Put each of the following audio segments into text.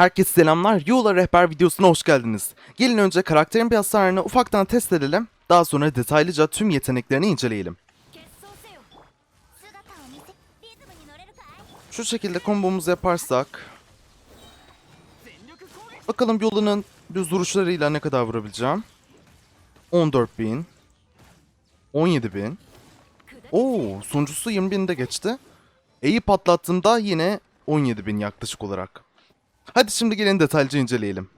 Herkese selamlar, Yola Rehber videosuna hoş geldiniz. Gelin önce karakterin bir hasarını ufaktan test edelim, daha sonra detaylıca tüm yeteneklerini inceleyelim. Şu şekilde kombomuzu yaparsak... Bakalım Yola'nın düz duruşlarıyla ne kadar vurabileceğim. 14.000 17.000 Oo, sonuncusu 20.000'de geçti. E'yi patlattığımda yine 17.000 yaklaşık olarak. Hadi şimdi gelin detaylıca inceleyelim.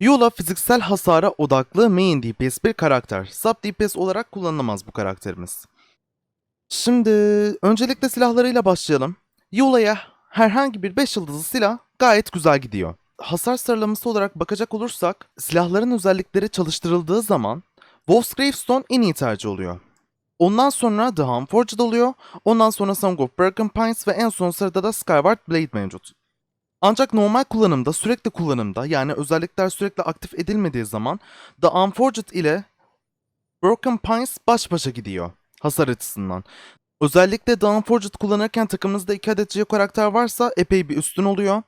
Yola fiziksel hasara odaklı main DPS bir karakter. Sub DPS olarak kullanılamaz bu karakterimiz. Şimdi öncelikle silahlarıyla başlayalım. Yola'ya herhangi bir 5 yıldızlı silah gayet güzel gidiyor. Hasar sıralaması olarak bakacak olursak silahların özellikleri çalıştırıldığı zaman Wolf's Gravestone en iyi tercih oluyor. Ondan sonra The Unforged oluyor. Ondan sonra Song of Broken Pines ve en son sırada da Skyward Blade mevcut. Ancak normal kullanımda, sürekli kullanımda yani özellikler sürekli aktif edilmediği zaman The Unforged ile Broken Pines baş başa gidiyor hasar açısından. Özellikle The Unforged kullanırken takımınızda 2 adet Geo karakter varsa epey bir üstün oluyor.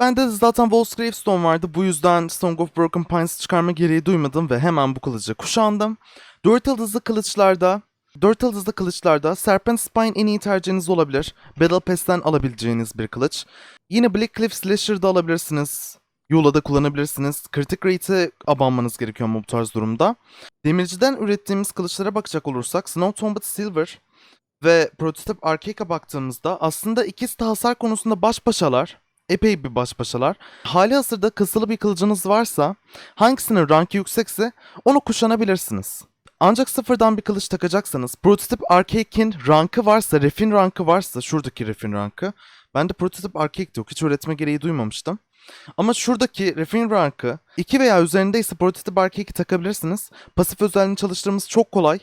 Bende de zaten Wolf's Gravestone vardı. Bu yüzden Song of Broken Pines çıkarma gereği duymadım ve hemen bu kılıcı kuşandım. 4 yıldızlı kılıçlarda 4 yıldızlı kılıçlarda Serpent Spine en iyi tercihiniz olabilir. Battle Pass'ten alabileceğiniz bir kılıç. Yine Black Cliff Slasher'da alabilirsiniz. Yola'da kullanabilirsiniz. Kritik rate'e abanmanız gerekiyor ama bu tarz durumda. Demirciden ürettiğimiz kılıçlara bakacak olursak Snow Tombed Silver ve Prototip Archaic'a baktığımızda aslında ikisi de hasar konusunda baş başalar. Epey bir baş başalar. Hali hazırda kısılı bir kılıcınız varsa hangisinin rankı yüksekse onu kuşanabilirsiniz. Ancak sıfırdan bir kılıç takacaksanız Prototip Archaic'in rankı varsa, refin rankı varsa şuradaki refin rankı. Ben de Prototip Archaic yok. Hiç öğretme gereği duymamıştım. Ama şuradaki refin rankı 2 veya üzerindeyse Prototip Archaic'i takabilirsiniz. Pasif özelliğini çalıştırmamız çok kolay.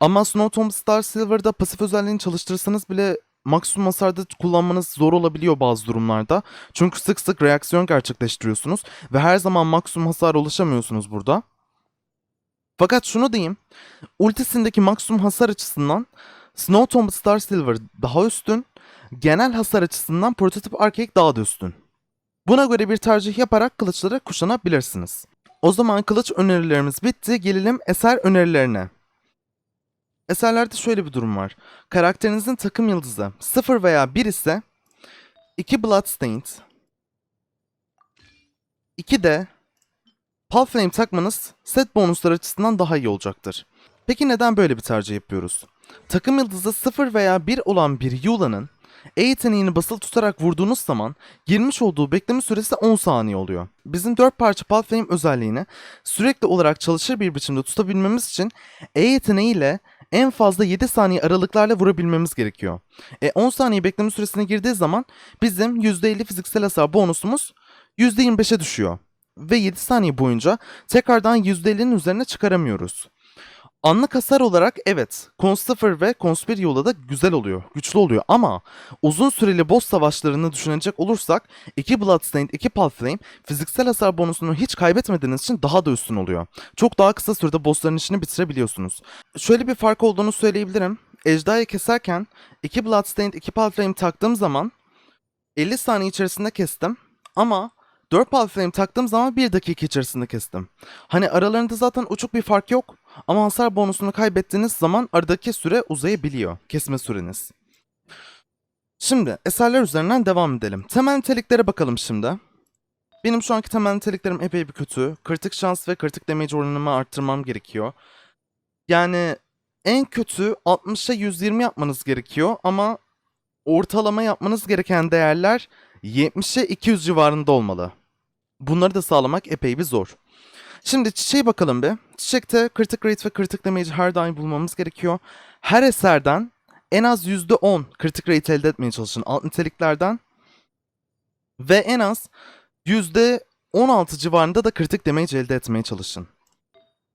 Ama Snow Tomb Star Silver'da pasif özelliğini çalıştırırsanız bile maksimum hasarda kullanmanız zor olabiliyor bazı durumlarda. Çünkü sık sık reaksiyon gerçekleştiriyorsunuz ve her zaman maksimum hasara ulaşamıyorsunuz burada. Fakat şunu diyeyim, ultisindeki maksimum hasar açısından Snow Star Silver daha üstün, genel hasar açısından Prototip Archaic daha da üstün. Buna göre bir tercih yaparak kılıçları kuşanabilirsiniz. O zaman kılıç önerilerimiz bitti, gelelim eser önerilerine. Eserlerde şöyle bir durum var. Karakterinizin takım yıldızı 0 veya 1 ise 2 Bloodstained 2 de Pal Flame takmanız set bonuslar açısından daha iyi olacaktır. Peki neden böyle bir tercih yapıyoruz? Takım yıldızı 0 veya 1 olan bir Yula'nın E yeteneğini basılı tutarak vurduğunuz zaman girmiş olduğu bekleme süresi 10 saniye oluyor. Bizim 4 parça Pal Flame özelliğini sürekli olarak çalışır bir biçimde tutabilmemiz için E yeteneğiyle en fazla 7 saniye aralıklarla vurabilmemiz gerekiyor. E 10 saniye bekleme süresine girdiği zaman bizim %50 fiziksel hasar bonusumuz %25'e düşüyor. Ve 7 saniye boyunca tekrardan %50'nin üzerine çıkaramıyoruz. Anlık hasar olarak evet Cons 0 ve Cons 1 yola da güzel oluyor, güçlü oluyor ama uzun süreli boss savaşlarını düşünecek olursak 2 Bloodstained, 2 Pal Flame fiziksel hasar bonusunu hiç kaybetmediğiniz için daha da üstün oluyor. Çok daha kısa sürede bossların işini bitirebiliyorsunuz. Şöyle bir fark olduğunu söyleyebilirim. Ejderhayı keserken 2 Bloodstained, 2 Pal Flame taktığım zaman 50 saniye içerisinde kestim ama 4 Pal Flame taktığım zaman 1 dakika içerisinde kestim. Hani aralarında zaten uçuk bir fark yok ama hasar bonusunu kaybettiğiniz zaman aradaki süre uzayabiliyor. Kesme süreniz. Şimdi eserler üzerinden devam edelim. Temel niteliklere bakalım şimdi. Benim şu anki temel niteliklerim epey bir kötü. Kritik şans ve kritik damage oranımı arttırmam gerekiyor. Yani en kötü 60'a 120 yapmanız gerekiyor ama ortalama yapmanız gereken değerler 70'e 200 civarında olmalı. Bunları da sağlamak epey bir zor. Şimdi çiçeğe bakalım bir. Çiçekte kritik rate ve kritik damage her daim bulmamız gerekiyor. Her eserden en az %10 kritik rate elde etmeye çalışın alt niteliklerden. Ve en az %16 civarında da kritik damage elde etmeye çalışın.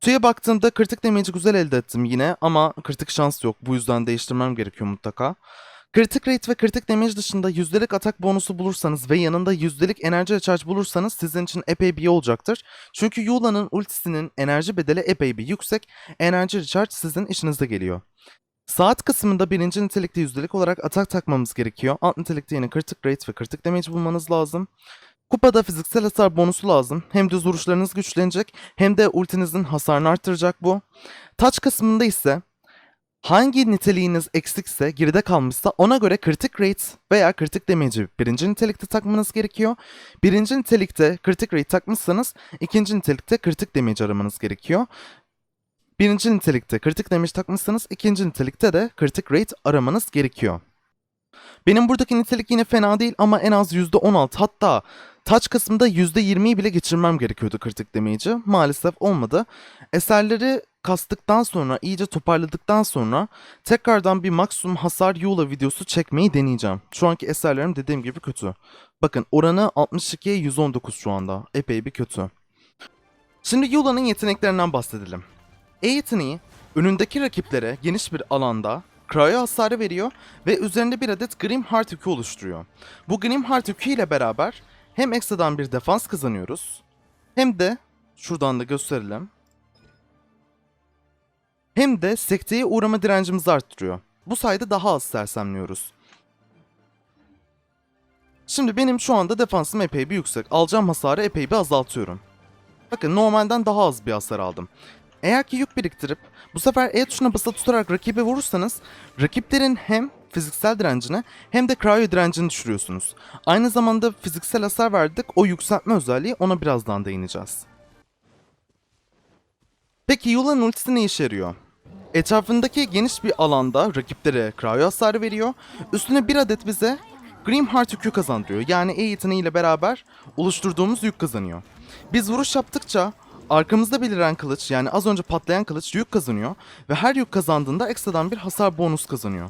Tüye baktığımda kritik damage'i güzel elde ettim yine ama kritik şans yok. Bu yüzden değiştirmem gerekiyor mutlaka. Kritik rate ve kritik damage dışında yüzdelik atak bonusu bulursanız ve yanında yüzdelik enerji recharge bulursanız sizin için epey bir olacaktır. Çünkü Yula'nın ultisinin enerji bedeli epey bir yüksek. Enerji recharge sizin işinize geliyor. Saat kısmında birinci nitelikte yüzdelik olarak atak takmamız gerekiyor. Alt nitelikte yine kritik rate ve kritik damage bulmanız lazım. Kupada fiziksel hasar bonusu lazım. Hem düz vuruşlarınız güçlenecek hem de ultinizin hasarını arttıracak bu. Touch kısmında ise hangi niteliğiniz eksikse, geride kalmışsa ona göre kritik rate veya kritik damage'i birinci nitelikte takmanız gerekiyor. Birinci nitelikte kritik rate takmışsanız ikinci nitelikte kritik damage aramanız gerekiyor. Birinci nitelikte kritik damage takmışsanız ikinci nitelikte de kritik rate aramanız gerekiyor. Benim buradaki nitelik yine fena değil ama en az %16 hatta touch kısmında %20'yi bile geçirmem gerekiyordu kritik damage'i. Maalesef olmadı. Eserleri kastıktan sonra, iyice toparladıktan sonra tekrardan bir maksimum hasar Yula videosu çekmeyi deneyeceğim. Şu anki eserlerim dediğim gibi kötü. Bakın oranı 62'ye 119 şu anda. Epey bir kötü. Şimdi Yula'nın yeteneklerinden bahsedelim. E yeteneği önündeki rakiplere geniş bir alanda cryo hasarı veriyor ve üzerinde bir adet Grim Heart yükü oluşturuyor. Bu Grim Heart yükü ile beraber hem ekstradan bir defans kazanıyoruz hem de şuradan da gösterelim. Hem de sekteye uğrama direncimizi arttırıyor. Bu sayede daha az sersemliyoruz. Şimdi benim şu anda defansım epey bir yüksek. Alacağım hasarı epey bir azaltıyorum. Bakın normalden daha az bir hasar aldım. Eğer ki yük biriktirip bu sefer E tuşuna basılı tutarak rakibe vurursanız rakiplerin hem fiziksel direncini hem de cryo direncini düşürüyorsunuz. Aynı zamanda fiziksel hasar verdik o yükseltme özelliği ona birazdan değineceğiz. Peki Yula'nın ultisi ne işe yarıyor? Etrafındaki geniş bir alanda rakiplere cryo hasarı veriyor. Üstüne bir adet bize Grim Heart yükü kazandırıyor. Yani E yeteneğiyle beraber oluşturduğumuz yük kazanıyor. Biz vuruş yaptıkça arkamızda beliren kılıç yani az önce patlayan kılıç yük kazanıyor ve her yük kazandığında ekstradan bir hasar bonus kazanıyor.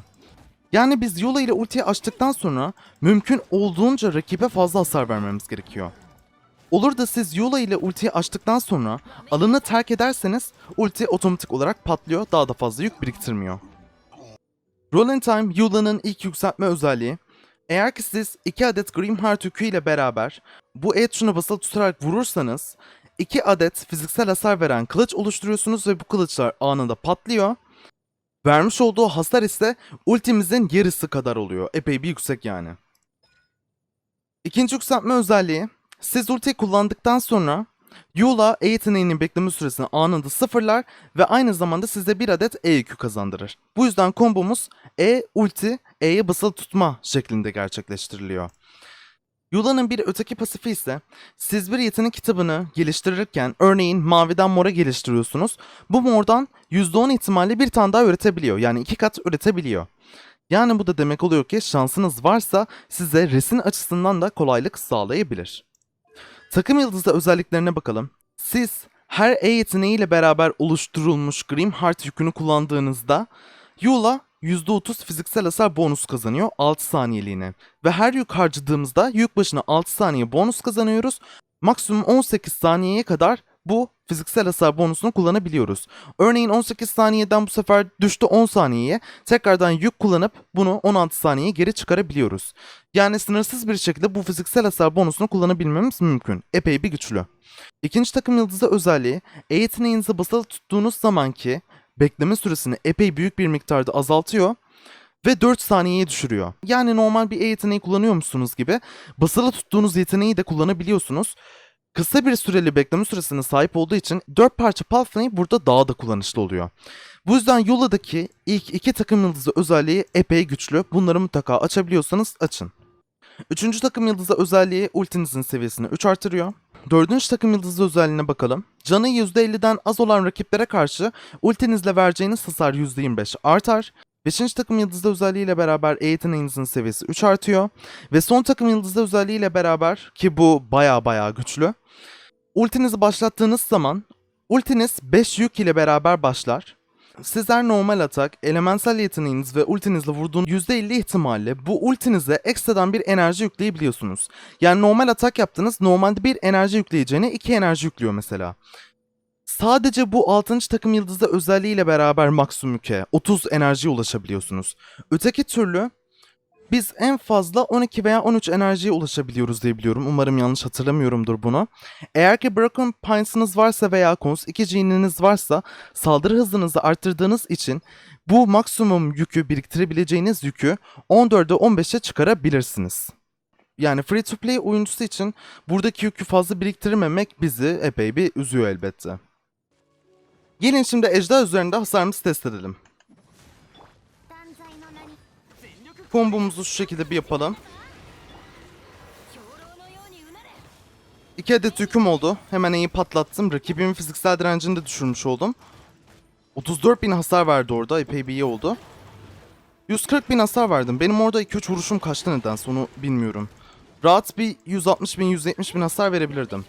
Yani biz Yola ile ultiyi açtıktan sonra mümkün olduğunca rakibe fazla hasar vermemiz gerekiyor. Olur da siz Yola ile ultiyi açtıktan sonra alanı terk ederseniz ulti otomatik olarak patlıyor daha da fazla yük biriktirmiyor. Rolling Time Yula'nın ilk yükseltme özelliği. Eğer ki siz 2 adet Grim Heart yükü ile beraber bu E tuşuna basılı tutarak vurursanız 2 adet fiziksel hasar veren kılıç oluşturuyorsunuz ve bu kılıçlar anında patlıyor. Vermiş olduğu hasar ise ultimizin yarısı kadar oluyor. Epey bir yüksek yani. İkinci yükseltme özelliği. Siz ultiyi kullandıktan sonra Yula E yeteneğinin bekleme süresini anında sıfırlar ve aynı zamanda size bir adet E yükü kazandırır. Bu yüzden kombomuz E ulti E'ye basılı tutma şeklinde gerçekleştiriliyor. Yula'nın bir öteki pasifi ise siz bir yetenek kitabını geliştirirken örneğin maviden mora geliştiriyorsunuz. Bu mordan %10 ihtimalle bir tane daha üretebiliyor. Yani iki kat üretebiliyor. Yani bu da demek oluyor ki şansınız varsa size resin açısından da kolaylık sağlayabilir. Takım yıldızı özelliklerine bakalım. Siz her E yeteneğiyle beraber oluşturulmuş Grim Heart yükünü kullandığınızda Yula %30 fiziksel hasar bonus kazanıyor 6 saniyeliğine. Ve her yük harcadığımızda yük başına 6 saniye bonus kazanıyoruz. Maksimum 18 saniyeye kadar bu fiziksel hasar bonusunu kullanabiliyoruz. Örneğin 18 saniyeden bu sefer düştü 10 saniyeye. Tekrardan yük kullanıp bunu 16 saniyeye geri çıkarabiliyoruz. Yani sınırsız bir şekilde bu fiziksel hasar bonusunu kullanabilmemiz mümkün. Epey bir güçlü. İkinci takım yıldızı özelliği E yeteneğinizi basılı tuttuğunuz zamanki bekleme süresini epey büyük bir miktarda azaltıyor ve 4 saniyeye düşürüyor. Yani normal bir E yeteneği kullanıyor musunuz gibi basılı tuttuğunuz yeteneği de kullanabiliyorsunuz. Kısa bir süreli bekleme süresine sahip olduğu için 4 parça Pathfinder burada daha da kullanışlı oluyor. Bu yüzden Yola'daki ilk iki takım yıldızı özelliği epey güçlü. Bunları mutlaka açabiliyorsanız açın. Üçüncü takım yıldızı özelliği ultinizin seviyesini 3 artırıyor. Dördüncü takım yıldızı özelliğine bakalım. Canı %50'den az olan rakiplere karşı ultinizle vereceğiniz hasar %25 artar. Beşinci takım yıldızı özelliğiyle beraber E yeteneğinizin seviyesi 3 artıyor. Ve son takım yıldızı özelliğiyle beraber ki bu baya baya güçlü. Ultinizi başlattığınız zaman ultiniz 5 yük ile beraber başlar. Sizler normal atak, elementsel yeteneğiniz ve ultinizle vurduğun %50 ihtimalle bu ultinize ekstradan bir enerji yükleyebiliyorsunuz. Yani normal atak yaptınız, normalde bir enerji yükleyeceğine iki enerji yüklüyor mesela. Sadece bu 6. takım yıldızı özelliğiyle beraber maksimum yüke 30 enerjiye ulaşabiliyorsunuz. Öteki türlü Biz en fazla 12 veya 13 enerjiye ulaşabiliyoruz diye biliyorum. Umarım yanlış hatırlamıyorumdur bunu. Eğer ki Broken Pines'ınız varsa veya Cons 2 Genie'niz varsa saldırı hızınızı arttırdığınız için bu maksimum yükü biriktirebileceğiniz yükü 14'e 15'e çıkarabilirsiniz. Yani free to play oyuncusu için buradaki yükü fazla biriktirmemek bizi epey bir üzüyor elbette. Gelin şimdi ejder üzerinde hasarımızı test edelim. Kombomuzu şu şekilde bir yapalım. İki adet hüküm oldu. Hemen iyi patlattım. Rakibimin fiziksel direncini de düşürmüş oldum. 34 bin hasar verdi orada. Epey bir iyi oldu. 140 bin hasar verdim. Benim orada 2-3 vuruşum kaçtı neden onu bilmiyorum. Rahat bir 160 bin 170 bin hasar verebilirdim.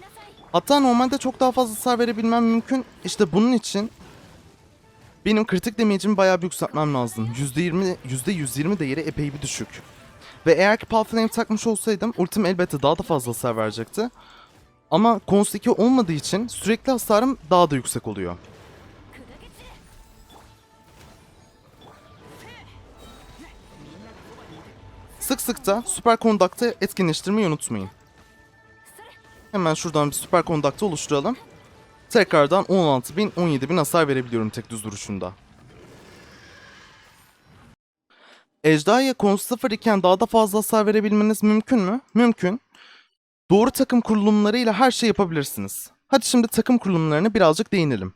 Hatta normalde çok daha fazla sar verebilmem mümkün. İşte bunun için benim kritik damage'imi bayağı bir yükseltmem lazım. %20, %120 değeri epey bir düşük. Ve eğer ki Pulp takmış olsaydım ultim elbette daha da fazla hasar verecekti. Ama Cons 2 olmadığı için sürekli hasarım daha da yüksek oluyor. Sık sık da süper kondakta etkinleştirmeyi unutmayın. Hemen şuradan bir Super Conduct'ı oluşturalım. Tekrardan 16.000, 17.000 hasar verebiliyorum tek düz duruşunda. Ejderhaya Cons 0 iken daha da fazla hasar verebilmeniz mümkün mü? Mümkün. Doğru takım kurulumlarıyla her şey yapabilirsiniz. Hadi şimdi takım kurulumlarına birazcık değinelim.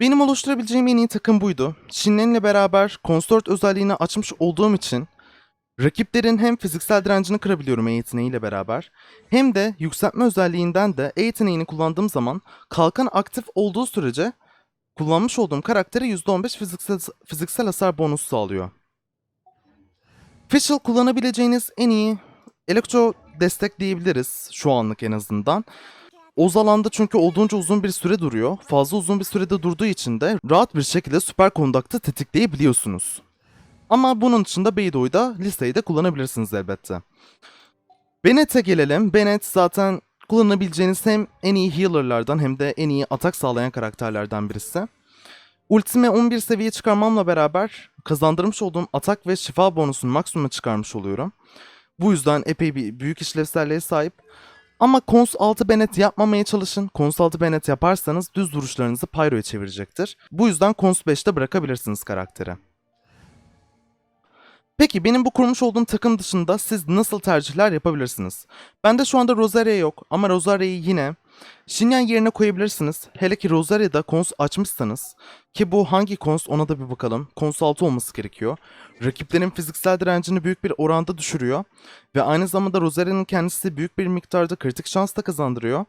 Benim oluşturabileceğim en iyi takım buydu. Shin'le beraber Consort özelliğini açmış olduğum için rakiplerin hem fiziksel direncini kırabiliyorum E yeteneğiyle beraber hem de yükseltme özelliğinden de E yeteneğini kullandığım zaman kalkan aktif olduğu sürece kullanmış olduğum karaktere %15 fiziksel, fiziksel hasar bonusu sağlıyor. Fischl kullanabileceğiniz en iyi elektro destek diyebiliriz şu anlık en azından. Oz alanda çünkü olduğunca uzun bir süre duruyor. Fazla uzun bir sürede durduğu için de rahat bir şekilde süper kondaktı tetikleyebiliyorsunuz. Ama bunun dışında Beydo'yu da listeyi de kullanabilirsiniz elbette. Bennett'e gelelim. Bennett zaten kullanabileceğiniz hem en iyi healer'lardan hem de en iyi atak sağlayan karakterlerden birisi. Ultime 11 seviye çıkarmamla beraber kazandırmış olduğum atak ve şifa bonusunu maksimuma çıkarmış oluyorum. Bu yüzden epey bir büyük işlevselliğe sahip. Ama Cons 6 Bennett yapmamaya çalışın. Cons 6 Bennett yaparsanız düz vuruşlarınızı Pyro'ya çevirecektir. Bu yüzden Cons 5'te bırakabilirsiniz karakteri. Peki benim bu kurmuş olduğum takım dışında siz nasıl tercihler yapabilirsiniz? Bende şu anda Rosaria yok ama Rosaria'yı yine Shinyan yerine koyabilirsiniz. Hele ki Rosaria'da Cons açmışsanız ki bu hangi Cons ona da bir bakalım. Cons 6 olması gerekiyor. Rakiplerin fiziksel direncini büyük bir oranda düşürüyor. Ve aynı zamanda Rosaria'nın kendisi büyük bir miktarda kritik şans da kazandırıyor.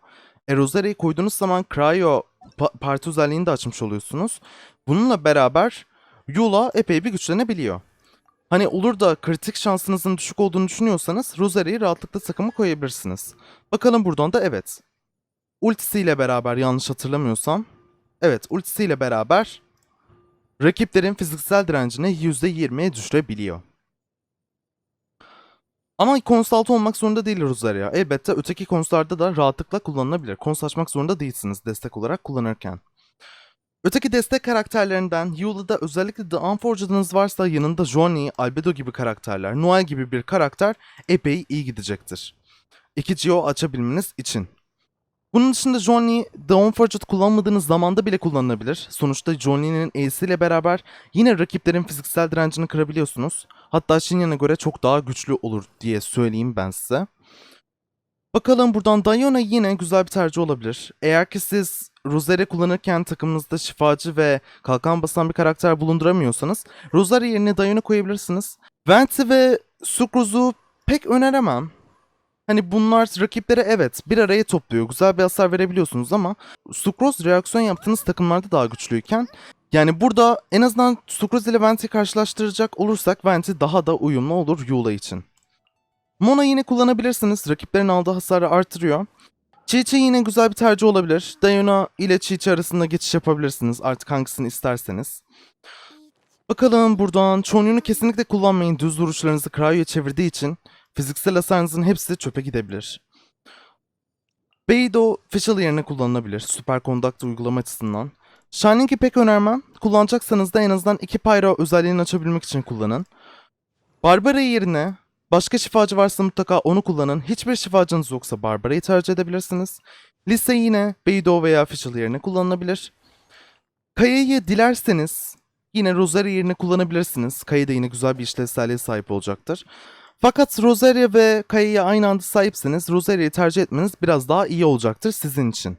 E Rosaria'yı koyduğunuz zaman Cryo pa- parti özelliğini de açmış oluyorsunuz. Bununla beraber Yula epey bir güçlenebiliyor. Hani olur da kritik şansınızın düşük olduğunu düşünüyorsanız Rosaria'yı rahatlıkla takıma koyabilirsiniz. Bakalım buradan da evet. Ultisiyle beraber yanlış hatırlamıyorsam. Evet ultisiyle beraber rakiplerin fiziksel direncini %20'ye düşürebiliyor. Ama konsult olmak zorunda değil Rosaria. Elbette öteki konslarda da rahatlıkla kullanılabilir. Kons açmak zorunda değilsiniz destek olarak kullanırken. Öteki destek karakterlerinden Yula'da özellikle The Unfortunat'ınız varsa yanında Johnny, Albedo gibi karakterler, Noel gibi bir karakter epey iyi gidecektir. İki Geo açabilmeniz için. Bunun dışında Johnny, The Unfortunate kullanmadığınız zamanda bile kullanılabilir. Sonuçta Johnny'nin E'siyle beraber yine rakiplerin fiziksel direncini kırabiliyorsunuz. Hatta Shinyan'a göre çok daha güçlü olur diye söyleyeyim ben size. Bakalım buradan Diona yine güzel bir tercih olabilir. Eğer ki siz Rosaria kullanırken takımınızda şifacı ve kalkan basan bir karakter bulunduramıyorsanız Rosaria yerine Diona koyabilirsiniz. Venti ve Sukruz'u pek öneremem. Hani bunlar rakiplere evet bir araya topluyor. Güzel bir hasar verebiliyorsunuz ama Sucrose reaksiyon yaptığınız takımlarda daha güçlüyken yani burada en azından Sucrose ile Venti'yi karşılaştıracak olursak Venti daha da uyumlu olur Yula için. Mona yine kullanabilirsiniz. Rakiplerin aldığı hasarı artırıyor. Chi-Chi yine güzel bir tercih olabilir. Diana ile Chi-Chi arasında geçiş yapabilirsiniz artık hangisini isterseniz. Bakalım buradan Chonyun'u kesinlikle kullanmayın. Düz vuruşlarınızı Cryo'ya çevirdiği için fiziksel hasarınızın hepsi çöpe gidebilir. Beidou Fischl yerine kullanılabilir. Super Conduct uygulama açısından. Shining'i pek önermem. Kullanacaksanız da en azından iki Pyro özelliğini açabilmek için kullanın. Barbara yerine başka şifacı varsa mutlaka onu kullanın. Hiçbir şifacınız yoksa Barbara'yı tercih edebilirsiniz. Lise yine Beidou veya Fischl yerine kullanılabilir. Kaya'yı dilerseniz yine Rosaria yerine kullanabilirsiniz. Kaya da yine güzel bir işlevselliğe sahip olacaktır. Fakat Rosaria ve Kaya'ya aynı anda sahipseniz Rosaria'yı tercih etmeniz biraz daha iyi olacaktır sizin için.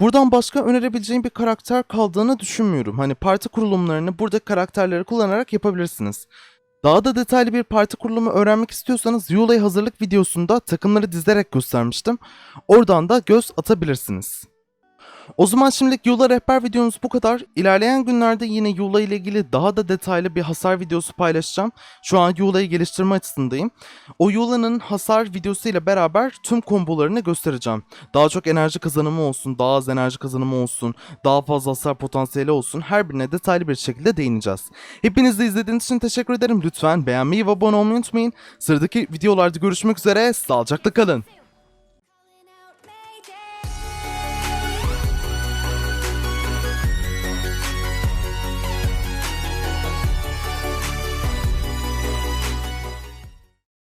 Buradan başka önerebileceğim bir karakter kaldığını düşünmüyorum. Hani parti kurulumlarını buradaki karakterleri kullanarak yapabilirsiniz. Daha da detaylı bir parti kurulumu öğrenmek istiyorsanız Yula'yı hazırlık videosunda takımları dizerek göstermiştim. Oradan da göz atabilirsiniz. O zaman şimdilik Yula rehber videomuz bu kadar. İlerleyen günlerde yine Yula ile ilgili daha da detaylı bir hasar videosu paylaşacağım. Şu an Yula'yı geliştirme açısındayım. O Yula'nın hasar videosu ile beraber tüm kombolarını göstereceğim. Daha çok enerji kazanımı olsun, daha az enerji kazanımı olsun, daha fazla hasar potansiyeli olsun. Her birine detaylı bir şekilde değineceğiz. Hepiniz de izlediğiniz için teşekkür ederim. Lütfen beğenmeyi ve abone olmayı unutmayın. Sıradaki videolarda görüşmek üzere. Sağlıcakla kalın.